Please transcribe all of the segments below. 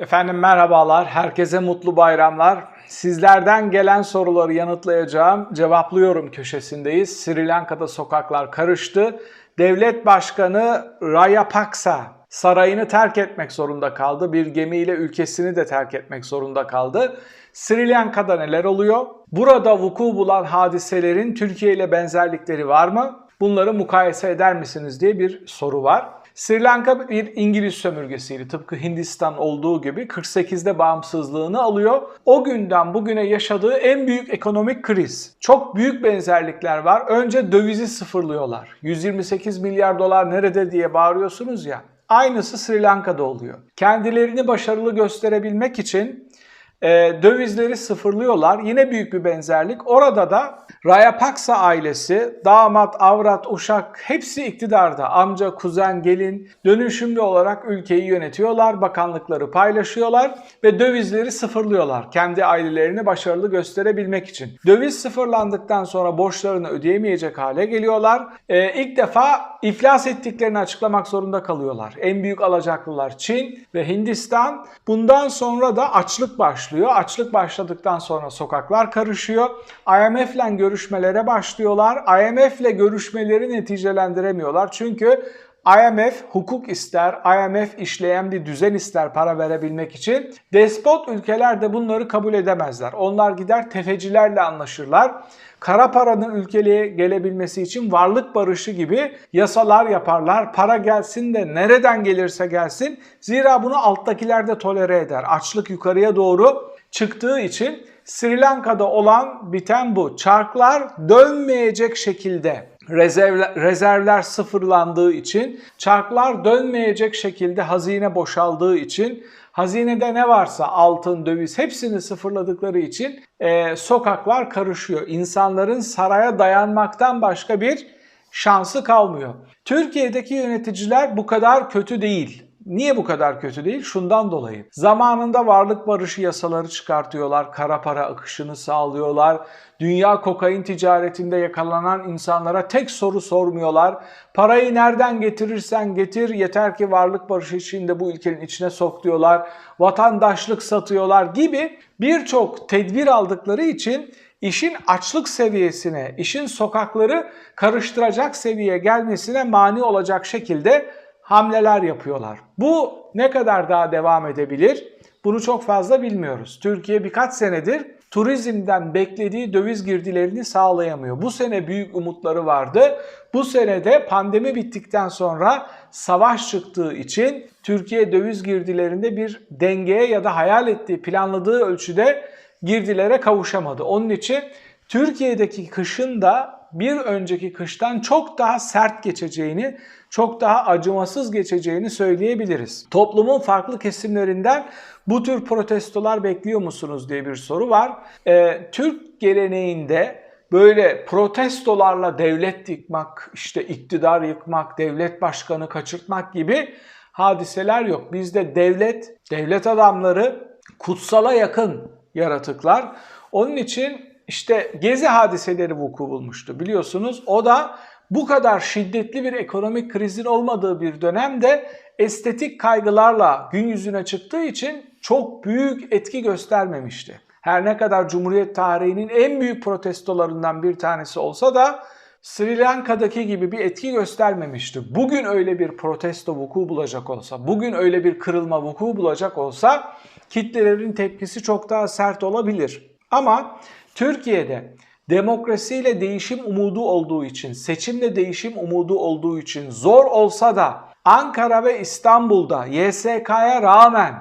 Efendim merhabalar, herkese mutlu bayramlar. Sizlerden gelen soruları yanıtlayacağım, cevaplıyorum köşesindeyiz. Sri Lanka'da sokaklar karıştı. Devlet Başkanı Rayapaksa sarayını terk etmek zorunda kaldı. Bir gemiyle ülkesini de terk etmek zorunda kaldı. Sri Lanka'da neler oluyor? Burada vuku bulan hadiselerin Türkiye ile benzerlikleri var mı? Bunları mukayese eder misiniz diye bir soru var. Sri Lanka bir İngiliz sömürgesiydi. Tıpkı Hindistan olduğu gibi 48'de bağımsızlığını alıyor. O günden bugüne yaşadığı en büyük ekonomik kriz. Çok büyük benzerlikler var. Önce dövizi sıfırlıyorlar. 128 milyar dolar nerede diye bağırıyorsunuz ya. Aynısı Sri Lanka'da oluyor. Kendilerini başarılı gösterebilmek için e, dövizleri sıfırlıyorlar. Yine büyük bir benzerlik. Orada da Rayapaksa ailesi, damat, avrat, uşak hepsi iktidarda. Amca, kuzen, gelin dönüşümlü olarak ülkeyi yönetiyorlar. Bakanlıkları paylaşıyorlar ve dövizleri sıfırlıyorlar. Kendi ailelerini başarılı gösterebilmek için. Döviz sıfırlandıktan sonra borçlarını ödeyemeyecek hale geliyorlar. E, ilk defa iflas ettiklerini açıklamak zorunda kalıyorlar. En büyük alacaklılar Çin ve Hindistan. Bundan sonra da açlık başlıyor. Açlık başladıktan sonra sokaklar karışıyor. IMF ile görüşmelere başlıyorlar. IMF ile görüşmeleri neticelendiremiyorlar. Çünkü IMF hukuk ister, IMF işleyen bir düzen ister para verebilmek için. Despot ülkeler de bunları kabul edemezler. Onlar gider tefecilerle anlaşırlar. Kara paranın ülkeye gelebilmesi için varlık barışı gibi yasalar yaparlar. Para gelsin de nereden gelirse gelsin. Zira bunu alttakiler de tolere eder. Açlık yukarıya doğru çıktığı için Sri Lanka'da olan biten bu. Çarklar dönmeyecek şekilde rezervler, rezervler sıfırlandığı için, çarklar dönmeyecek şekilde hazine boşaldığı için, hazinede ne varsa altın, döviz hepsini sıfırladıkları için e, sokaklar karışıyor. İnsanların saraya dayanmaktan başka bir şansı kalmıyor. Türkiye'deki yöneticiler bu kadar kötü değil. Niye bu kadar kötü değil? Şundan dolayı. Zamanında varlık barışı yasaları çıkartıyorlar, kara para akışını sağlıyorlar. Dünya kokain ticaretinde yakalanan insanlara tek soru sormuyorlar. Parayı nereden getirirsen getir yeter ki varlık barışı içinde bu ülkenin içine sok diyorlar. Vatandaşlık satıyorlar gibi birçok tedbir aldıkları için işin açlık seviyesine, işin sokakları karıştıracak seviyeye gelmesine mani olacak şekilde hamleler yapıyorlar. Bu ne kadar daha devam edebilir? Bunu çok fazla bilmiyoruz. Türkiye birkaç senedir turizmden beklediği döviz girdilerini sağlayamıyor. Bu sene büyük umutları vardı. Bu senede pandemi bittikten sonra savaş çıktığı için Türkiye döviz girdilerinde bir dengeye ya da hayal ettiği, planladığı ölçüde girdilere kavuşamadı. Onun için Türkiye'deki kışın da bir önceki kıştan çok daha sert geçeceğini, çok daha acımasız geçeceğini söyleyebiliriz. Toplumun farklı kesimlerinden bu tür protestolar bekliyor musunuz diye bir soru var. Ee, Türk geleneğinde böyle protestolarla devlet yıkmak, işte iktidar yıkmak, devlet başkanı kaçırtmak gibi hadiseler yok. Bizde devlet, devlet adamları kutsala yakın yaratıklar. Onun için işte gezi hadiseleri vuku bulmuştu biliyorsunuz. O da bu kadar şiddetli bir ekonomik krizin olmadığı bir dönemde estetik kaygılarla gün yüzüne çıktığı için çok büyük etki göstermemişti. Her ne kadar Cumhuriyet tarihinin en büyük protestolarından bir tanesi olsa da Sri Lanka'daki gibi bir etki göstermemişti. Bugün öyle bir protesto vuku bulacak olsa, bugün öyle bir kırılma vuku bulacak olsa kitlelerin tepkisi çok daha sert olabilir. Ama Türkiye'de demokrasiyle değişim umudu olduğu için, seçimle değişim umudu olduğu için zor olsa da Ankara ve İstanbul'da YSK'ya rağmen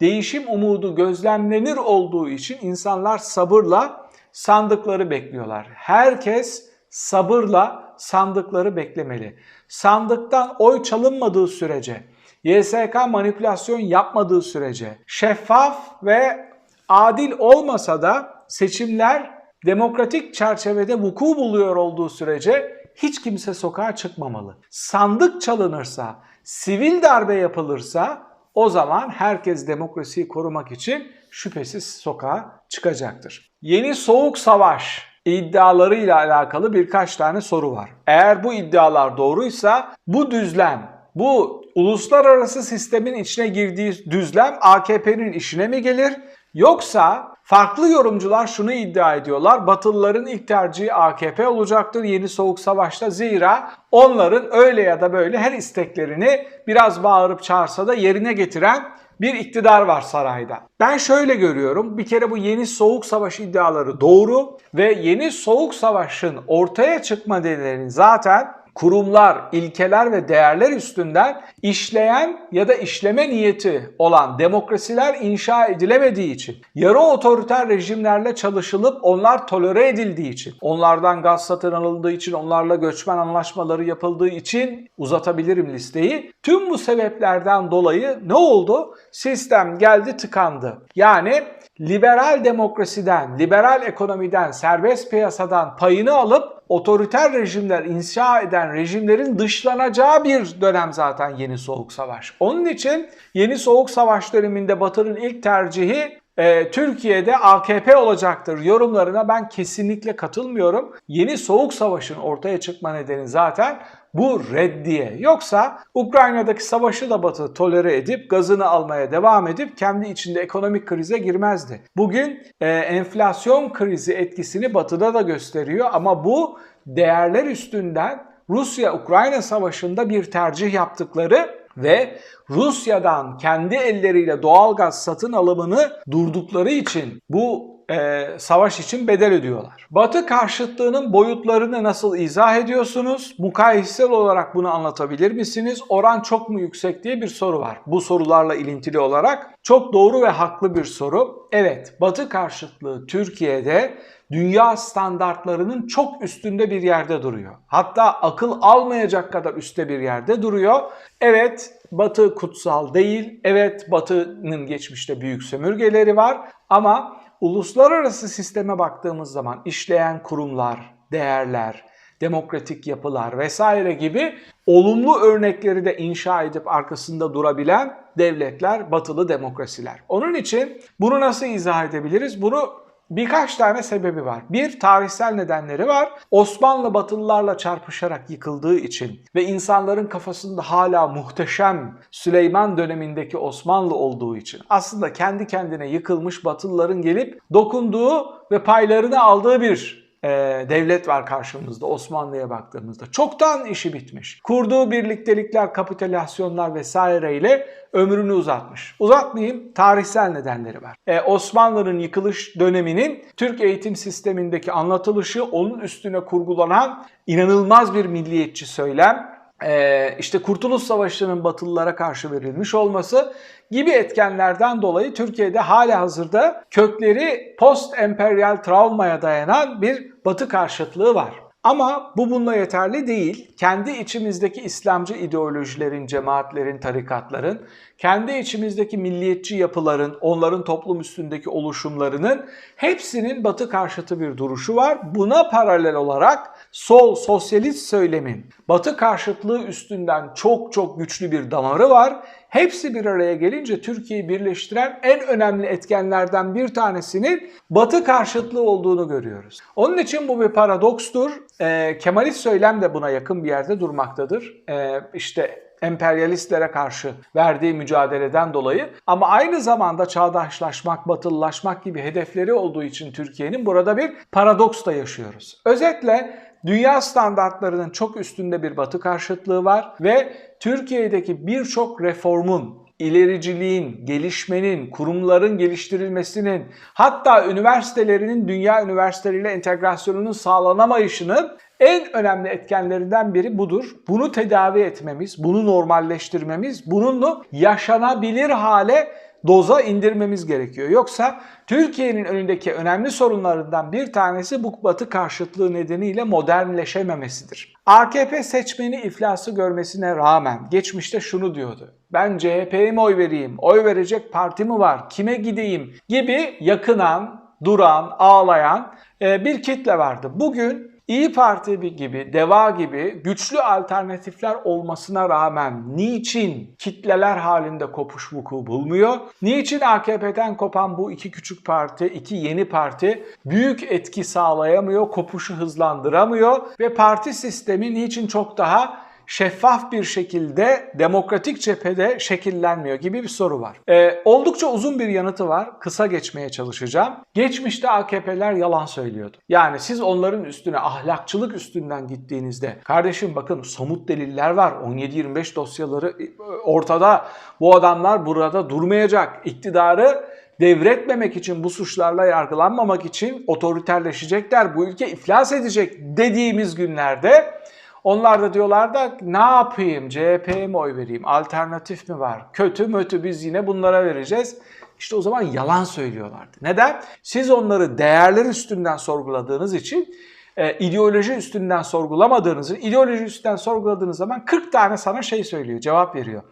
değişim umudu gözlemlenir olduğu için insanlar sabırla sandıkları bekliyorlar. Herkes sabırla sandıkları beklemeli. Sandıktan oy çalınmadığı sürece, YSK manipülasyon yapmadığı sürece, şeffaf ve adil olmasa da seçimler demokratik çerçevede vuku buluyor olduğu sürece hiç kimse sokağa çıkmamalı. Sandık çalınırsa, sivil darbe yapılırsa o zaman herkes demokrasiyi korumak için şüphesiz sokağa çıkacaktır. Yeni soğuk savaş iddialarıyla alakalı birkaç tane soru var. Eğer bu iddialar doğruysa bu düzlem bu uluslararası sistemin içine girdiği düzlem AKP'nin işine mi gelir? Yoksa farklı yorumcular şunu iddia ediyorlar. Batılıların ilk tercihi AKP olacaktır yeni soğuk savaşta. Zira onların öyle ya da böyle her isteklerini biraz bağırıp çağırsa da yerine getiren bir iktidar var sarayda. Ben şöyle görüyorum. Bir kere bu yeni soğuk savaş iddiaları doğru ve yeni soğuk savaşın ortaya çıkma nedeni zaten kurumlar, ilkeler ve değerler üstünden işleyen ya da işleme niyeti olan demokrasiler inşa edilemediği için, yarı otoriter rejimlerle çalışılıp onlar tolere edildiği için, onlardan gaz satın alındığı için, onlarla göçmen anlaşmaları yapıldığı için uzatabilirim listeyi. Tüm bu sebeplerden dolayı ne oldu? Sistem geldi tıkandı. Yani liberal demokrasiden, liberal ekonomiden, serbest piyasadan payını alıp otoriter rejimler inşa eden rejimlerin dışlanacağı bir dönem zaten yeni soğuk savaş. Onun için yeni soğuk savaş döneminde Batı'nın ilk tercihi e, Türkiye'de AKP olacaktır yorumlarına ben kesinlikle katılmıyorum. Yeni soğuk savaşın ortaya çıkma nedeni zaten bu reddiye. Yoksa Ukrayna'daki savaşı da Batı tolere edip gazını almaya devam edip kendi içinde ekonomik krize girmezdi. Bugün e, enflasyon krizi etkisini Batı'da da gösteriyor ama bu değerler üstünden Rusya-Ukrayna savaşında bir tercih yaptıkları ve Rusya'dan kendi elleriyle doğal gaz satın alımını durdukları için bu e, savaş için bedel ödüyorlar. Batı karşıtlığının boyutlarını nasıl izah ediyorsunuz? Mukayesel olarak bunu anlatabilir misiniz? Oran çok mu yüksek diye bir soru var. Bu sorularla ilintili olarak çok doğru ve haklı bir soru. Evet, Batı karşıtlığı Türkiye'de dünya standartlarının çok üstünde bir yerde duruyor. Hatta akıl almayacak kadar üstte bir yerde duruyor. Evet, Batı kutsal değil. Evet, Batı'nın geçmişte büyük sömürgeleri var ama uluslararası sisteme baktığımız zaman işleyen kurumlar, değerler, demokratik yapılar vesaire gibi olumlu örnekleri de inşa edip arkasında durabilen devletler, batılı demokrasiler. Onun için bunu nasıl izah edebiliriz? Bunu Birkaç tane sebebi var. Bir, tarihsel nedenleri var. Osmanlı Batılılarla çarpışarak yıkıldığı için ve insanların kafasında hala muhteşem Süleyman dönemindeki Osmanlı olduğu için aslında kendi kendine yıkılmış Batılıların gelip dokunduğu ve paylarını aldığı bir e, devlet var karşımızda Osmanlı'ya baktığımızda. Çoktan işi bitmiş. Kurduğu birliktelikler, kapitülasyonlar vesaireyle ömrünü uzatmış. Uzatmayayım, tarihsel nedenleri var. E, Osmanlı'nın yıkılış döneminin Türk eğitim sistemindeki anlatılışı, onun üstüne kurgulanan inanılmaz bir milliyetçi söylem, ee, işte Kurtuluş Savaşı'nın Batılılara karşı verilmiş olması gibi etkenlerden dolayı Türkiye'de hala hazırda kökleri post-emperyal travmaya dayanan bir Batı karşıtlığı var. Ama bu bununla yeterli değil. Kendi içimizdeki İslamcı ideolojilerin, cemaatlerin, tarikatların, kendi içimizdeki milliyetçi yapıların, onların toplum üstündeki oluşumlarının hepsinin batı karşıtı bir duruşu var. Buna paralel olarak sol, sosyalist söylemin batı karşıtlığı üstünden çok çok güçlü bir damarı var. Hepsi bir araya gelince Türkiye'yi birleştiren en önemli etkenlerden bir tanesinin Batı karşıtlığı olduğunu görüyoruz. Onun için bu bir paradokstur. E, Kemalist söylem de buna yakın bir yerde durmaktadır. E, işte emperyalistlere karşı verdiği mücadeleden dolayı ama aynı zamanda çağdaşlaşmak, batılılaşmak gibi hedefleri olduğu için Türkiye'nin burada bir paradoks da yaşıyoruz. Özetle dünya standartlarının çok üstünde bir batı karşıtlığı var ve Türkiye'deki birçok reformun, ilericiliğin, gelişmenin, kurumların geliştirilmesinin, hatta üniversitelerinin dünya üniversiteleriyle entegrasyonunun sağlanamayışının en önemli etkenlerinden biri budur. Bunu tedavi etmemiz, bunu normalleştirmemiz, bununla yaşanabilir hale doza indirmemiz gerekiyor. Yoksa Türkiye'nin önündeki önemli sorunlarından bir tanesi bu batı karşıtlığı nedeniyle modernleşememesidir. AKP seçmeni iflası görmesine rağmen geçmişte şunu diyordu. Ben CHP'ye mi oy vereyim, oy verecek parti mi var, kime gideyim gibi yakınan, duran, ağlayan e, bir kitle vardı. Bugün İyi Parti gibi, DEVA gibi güçlü alternatifler olmasına rağmen niçin kitleler halinde kopuş vuku bulmuyor? Niçin AKP'den kopan bu iki küçük parti, iki yeni parti büyük etki sağlayamıyor, kopuşu hızlandıramıyor ve parti sistemi niçin çok daha şeffaf bir şekilde demokratik cephede şekillenmiyor gibi bir soru var. Ee, oldukça uzun bir yanıtı var. Kısa geçmeye çalışacağım. Geçmişte AKP'ler yalan söylüyordu. Yani siz onların üstüne ahlakçılık üstünden gittiğinizde kardeşim bakın somut deliller var. 17-25 dosyaları e, ortada. Bu adamlar burada durmayacak. İktidarı devretmemek için, bu suçlarla yargılanmamak için otoriterleşecekler, bu ülke iflas edecek dediğimiz günlerde onlar da diyorlar da ne yapayım, CHP'ye mi oy vereyim, alternatif mi var, kötü mötü biz yine bunlara vereceğiz. İşte o zaman yalan söylüyorlardı. Neden? Siz onları değerler üstünden sorguladığınız için e, ideoloji üstünden sorgulamadığınızı, ideoloji üstünden sorguladığınız zaman 40 tane sana şey söylüyor, cevap veriyor.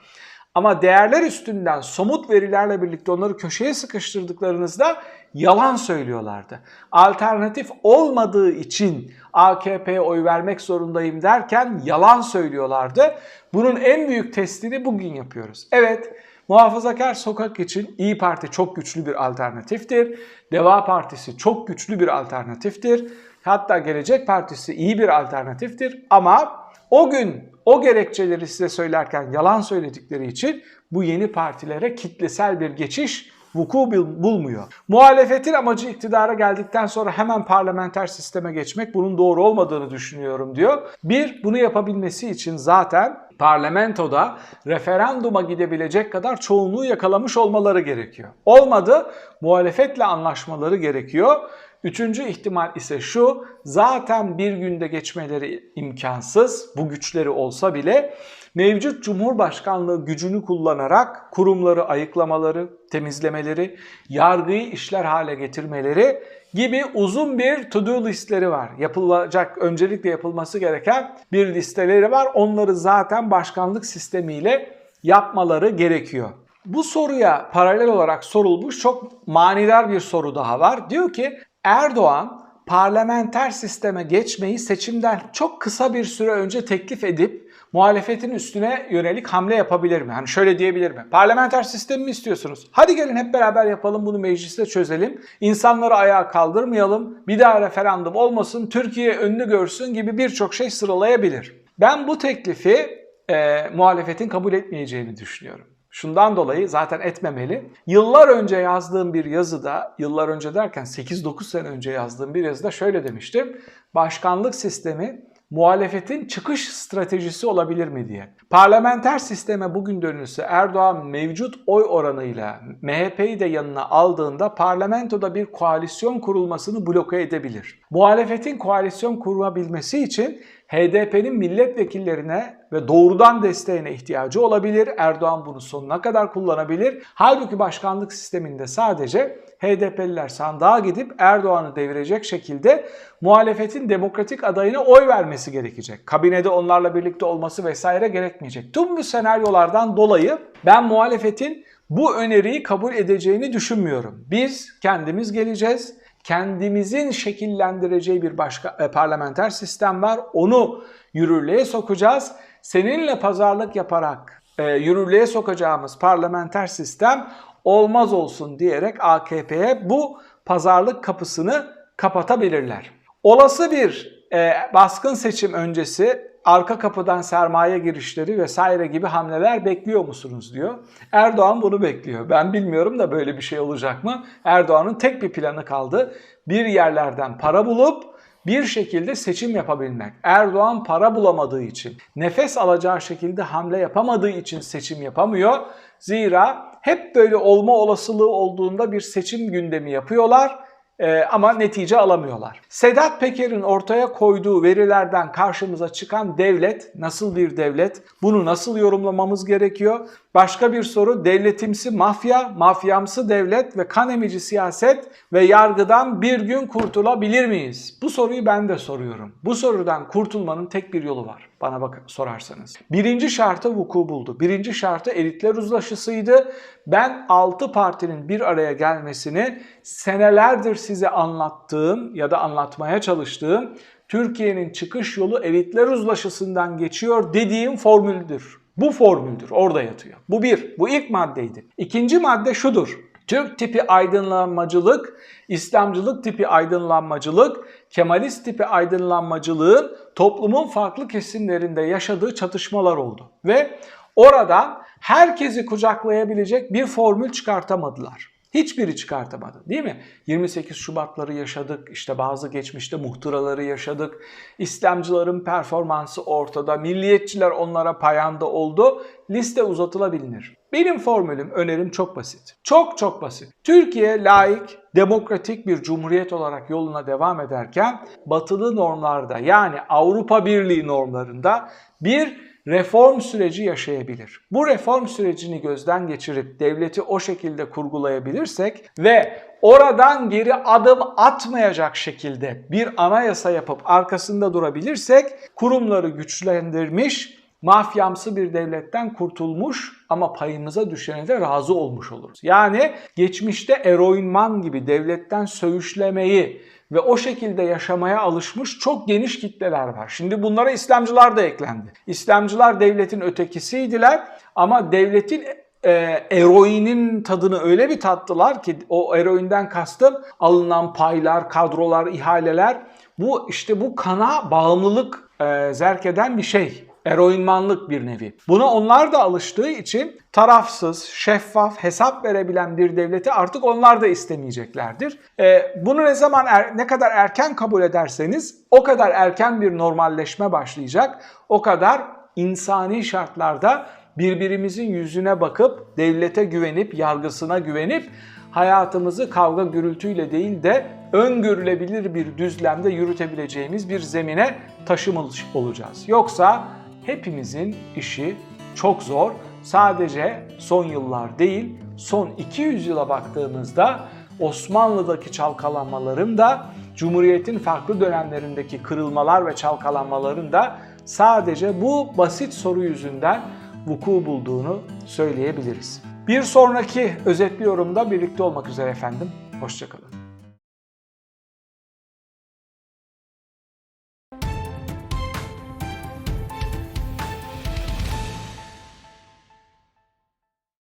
Ama değerler üstünden somut verilerle birlikte onları köşeye sıkıştırdıklarınızda yalan söylüyorlardı. Alternatif olmadığı için AKP'ye oy vermek zorundayım derken yalan söylüyorlardı. Bunun en büyük testini bugün yapıyoruz. Evet, Muhafazakar Sokak için İyi Parti çok güçlü bir alternatiftir. Deva Partisi çok güçlü bir alternatiftir. Hatta Gelecek Partisi iyi bir alternatiftir. Ama o gün o gerekçeleri size söylerken yalan söyledikleri için bu yeni partilere kitlesel bir geçiş vuku bulmuyor. Muhalefetin amacı iktidara geldikten sonra hemen parlamenter sisteme geçmek bunun doğru olmadığını düşünüyorum diyor. Bir, bunu yapabilmesi için zaten parlamentoda referanduma gidebilecek kadar çoğunluğu yakalamış olmaları gerekiyor. Olmadı, muhalefetle anlaşmaları gerekiyor. Üçüncü ihtimal ise şu, zaten bir günde geçmeleri imkansız, bu güçleri olsa bile mevcut Cumhurbaşkanlığı gücünü kullanarak kurumları ayıklamaları, temizlemeleri, yargıyı işler hale getirmeleri gibi uzun bir to-do listleri var. Yapılacak, öncelikle yapılması gereken bir listeleri var. Onları zaten başkanlık sistemiyle yapmaları gerekiyor. Bu soruya paralel olarak sorulmuş çok manidar bir soru daha var. Diyor ki Erdoğan parlamenter sisteme geçmeyi seçimden çok kısa bir süre önce teklif edip muhalefetin üstüne yönelik hamle yapabilir mi? Hani şöyle diyebilir mi? Parlamenter sistem mi istiyorsunuz? Hadi gelin hep beraber yapalım bunu mecliste çözelim. İnsanları ayağa kaldırmayalım. Bir daha referandum olmasın. Türkiye önünü görsün gibi birçok şey sıralayabilir. Ben bu teklifi e, muhalefetin kabul etmeyeceğini düşünüyorum. Şundan dolayı zaten etmemeli. Yıllar önce yazdığım bir yazıda, yıllar önce derken 8-9 sene önce yazdığım bir yazıda şöyle demiştim. Başkanlık sistemi muhalefetin çıkış stratejisi olabilir mi diye. Parlamenter sisteme bugün dönülse Erdoğan mevcut oy oranıyla MHP'yi de yanına aldığında parlamentoda bir koalisyon kurulmasını bloke edebilir. Muhalefetin koalisyon kurabilmesi için HDP'nin milletvekillerine ve doğrudan desteğine ihtiyacı olabilir. Erdoğan bunu sonuna kadar kullanabilir. Halbuki başkanlık sisteminde sadece HDP'liler sandığa gidip Erdoğan'ı devirecek şekilde muhalefetin demokratik adayına oy vermesi gerekecek. Kabinede onlarla birlikte olması vesaire gerekmeyecek. Tüm bu senaryolardan dolayı ben muhalefetin bu öneriyi kabul edeceğini düşünmüyorum. Biz kendimiz geleceğiz kendimizin şekillendireceği bir başka e, parlamenter sistem var. Onu yürürlüğe sokacağız. Seninle pazarlık yaparak e, yürürlüğe sokacağımız parlamenter sistem olmaz olsun diyerek AKP'ye bu pazarlık kapısını kapatabilirler. Olası bir e, baskın seçim öncesi arka kapıdan sermaye girişleri vesaire gibi hamleler bekliyor musunuz diyor. Erdoğan bunu bekliyor. Ben bilmiyorum da böyle bir şey olacak mı? Erdoğan'ın tek bir planı kaldı. Bir yerlerden para bulup bir şekilde seçim yapabilmek. Erdoğan para bulamadığı için, nefes alacağı şekilde hamle yapamadığı için seçim yapamıyor. Zira hep böyle olma olasılığı olduğunda bir seçim gündemi yapıyorlar ee, ama netice alamıyorlar. Sedat Peker'in ortaya koyduğu verilerden karşımıza çıkan devlet nasıl bir devlet? Bunu nasıl yorumlamamız gerekiyor? Başka bir soru devletimsi mafya, mafyamsı devlet ve kan emici siyaset ve yargıdan bir gün kurtulabilir miyiz? Bu soruyu ben de soruyorum. Bu sorudan kurtulmanın tek bir yolu var bana bak sorarsanız. Birinci şartı vuku buldu. Birinci şartı elitler uzlaşısıydı. Ben altı partinin bir araya gelmesini senelerdir size anlattığım ya da anlatmaya çalıştığım Türkiye'nin çıkış yolu elitler uzlaşısından geçiyor dediğim formüldür. Bu formüldür. Orada yatıyor. Bu bir. Bu ilk maddeydi. İkinci madde şudur. Türk tipi aydınlanmacılık, İslamcılık tipi aydınlanmacılık, Kemalist tipi aydınlanmacılığın toplumun farklı kesimlerinde yaşadığı çatışmalar oldu. Ve oradan herkesi kucaklayabilecek bir formül çıkartamadılar. Hiçbiri çıkartamadı değil mi? 28 Şubatları yaşadık, işte bazı geçmişte muhtıraları yaşadık. İslamcıların performansı ortada, milliyetçiler onlara payanda oldu. Liste uzatılabilir. Benim formülüm, önerim çok basit. Çok çok basit. Türkiye layık, demokratik bir cumhuriyet olarak yoluna devam ederken batılı normlarda yani Avrupa Birliği normlarında bir reform süreci yaşayabilir. Bu reform sürecini gözden geçirip devleti o şekilde kurgulayabilirsek ve oradan geri adım atmayacak şekilde bir anayasa yapıp arkasında durabilirsek kurumları güçlendirmiş, mafyamsı bir devletten kurtulmuş ama payımıza düşene de razı olmuş oluruz. Yani geçmişte eroinman gibi devletten söğüşlemeyi ve o şekilde yaşamaya alışmış çok geniş kitleler var. Şimdi bunlara İslamcılar da eklendi. İslamcılar devletin ötekisiydiler ama devletin e, eroinin tadını öyle bir tattılar ki o eroinden kastım alınan paylar, kadrolar, ihaleler bu işte bu kana bağımlılık e, zerk eden bir şey. Eroinmanlık bir nevi. Buna onlar da alıştığı için tarafsız, şeffaf, hesap verebilen bir devleti artık onlar da istemeyeceklerdir. Ee, bunu ne zaman er, ne kadar erken kabul ederseniz o kadar erken bir normalleşme başlayacak. O kadar insani şartlarda birbirimizin yüzüne bakıp devlete güvenip, yargısına güvenip hayatımızı kavga gürültüyle değil de öngörülebilir bir düzlemde yürütebileceğimiz bir zemine taşımış olacağız. Yoksa hepimizin işi çok zor. Sadece son yıllar değil, son 200 yıla baktığımızda Osmanlı'daki çalkalanmaların da Cumhuriyet'in farklı dönemlerindeki kırılmalar ve çalkalanmaların da sadece bu basit soru yüzünden vuku bulduğunu söyleyebiliriz. Bir sonraki özetli yorumda birlikte olmak üzere efendim. Hoşçakalın.